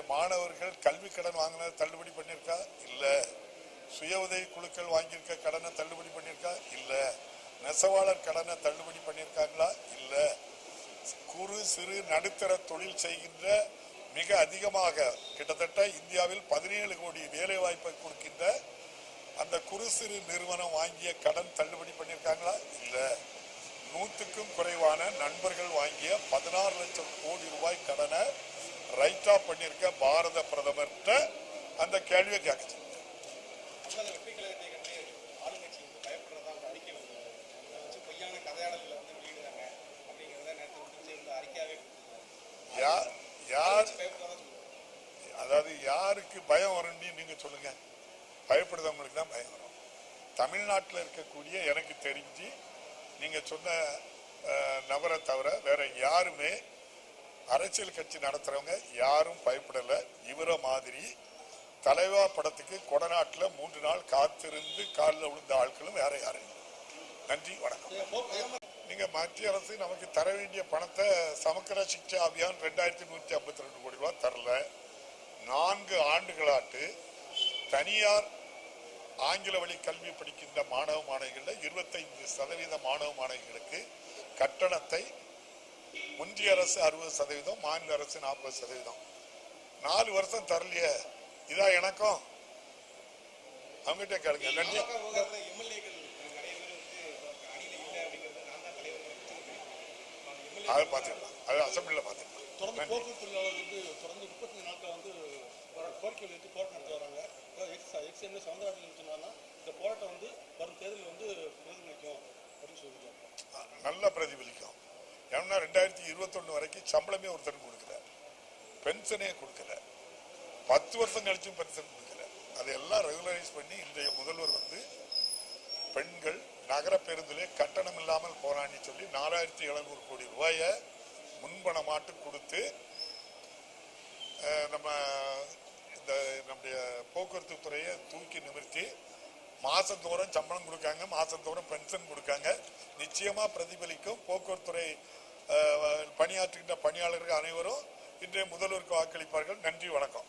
இன்றைய மாணவர்கள் கல்வி கடன் வாங்கினது தள்ளுபடி பண்ணியிருக்கா? இல்லை. சுய உதவி குழுக்கள் வாங்கியிருக்க கடனை தள்ளுபடி பண்ணியிருக்கா? இல்லை. நெசவாளர் கடனை தள்ளுபடி பண்ணியிருக்காங்களா? இல்லை. குறு சிறு நடுத்தர தொழில் செய்கின்ற மிக அதிகமாக கிட்டத்தட்ட இந்தியாவில் பதினேழு கோடி வேலைவாய்ப்பை கொடுக்கின்ற அந்த குறு சிறு நிறுவனம் வாங்கிய கடன் தள்ளுபடி பண்ணியிருக்காங்களா? இல்லை. நூற்றுக்கும் குறைவான நண்பர்கள் வாங்கிய பதினாறு லட்சம் கோடி ரூபாய் கடனை ரைட்டா பண்ணியிருக்க பாரத பிரதமர்கிட்ட அந்த கேள்வியை சொல்லுவாங்க அதாவது யாருக்கு பயம் வரும்னு நீங்க சொல்லுங்க. பயப்படுறவங்களுக்கு தான் பயம் வரும். தமிழ்நாட்டில் இருக்கக்கூடிய எனக்கு தெரிஞ்சு நீங்க சொன்ன நபரை தவிர வேற யாருமே அரசியல் கட்சி நடத்துறவங்க யாரும் பயப்படல. இவர மாதிரி தலைவா படத்துக்கு கொடநாட்டில் மூன்று நாள் காத்திருந்து காலில் விழுந்த ஆட்களும் வேற யாரும் நன்றி வணக்கம். நீங்க மத்திய அரசு நமக்கு தர வேண்டிய பணத்தை சமக்கர சிக்ஷா அபியான் ரெண்டாயிரத்தி நூத்தி ஐம்பத்தி ரெண்டு கோடி ரூபாய் தரல. நான்கு ஆண்டுகளாட்டு தனியார் ஆங்கில வழி கல்வி படிக்கின்ற மாணவ மாணவிகளில் இருபத்தைந்து சதவீத மாணவ மாணவிகளுக்கு கட்டணத்தை ஒன்றிய அரசு அறுபது சதவீதம் மாநில அரசு நாற்பது சதவீதம். நாலு வருஷம் தரலையே. இதா எனக்கும்? அவங்ககிட்ட கேளுங்க. அதை பார்த்துக்கலாம். அது அசம்பிளியில் பார்த்துக்கலாம். தொடர்ந்து நன்றி. போக்குவரத்து தொழிலாளர் வந்து தொடர்ந்து முப்பத்தஞ்சு நாட்கள் வந்து கோரிக்கைகள் எடுத்து போராட்டம் நடத்தி வராங்க. எக்ஸ் எக்ஸ் எம்ஏ சவுந்தரராஜன் சொன்னாங்கன்னா இந்த போராட்டம் வந்து வரும் தேர்தலில் வந்து பிரதிபலிக்கும் அப்படின்னு சொல்லியிருக்காங்க. நல்ல பிரதிபலிக்கும். ஏன்னா ரெண்டாயிரத்தி இருபத்தொன்னு வரைக்கும் சம்பளமே ஒருத்தர் கொடுக்கல. பென்ஷனே கொடுக்கல. பத்து வருஷம் கழிச்சும் பென்ஷன் கொடுக்கல. அதையெல்லாம் ரெகுலரைஸ் பண்ணி இன்றைய முதல்வர் வந்து பெண்கள் நகர பேருந்திலே கட்டணம் இல்லாமல் போறான்னு சொல்லி நாலாயிரத்தி எழுநூறு கோடி ரூபாய முன்பணமாட்டு கொடுத்து நம்ம இந்த நம்முடைய போக்குவரத்து துறையை தூக்கி நிமிர்த்தி மாசந்தோறும் சம்பளம் கொடுக்காங்க மாசந்தோறும் பென்ஷன் கொடுக்காங்க. நிச்சயமா பிரதிபலிக்கும் போக்குவரத்து துறை பணியாற்றுகின்ற பணியாளர்கள் அனைவரும் இன்றைய முதல்வருக்கு வாக்களிப்பார்கள். நன்றி வணக்கம்.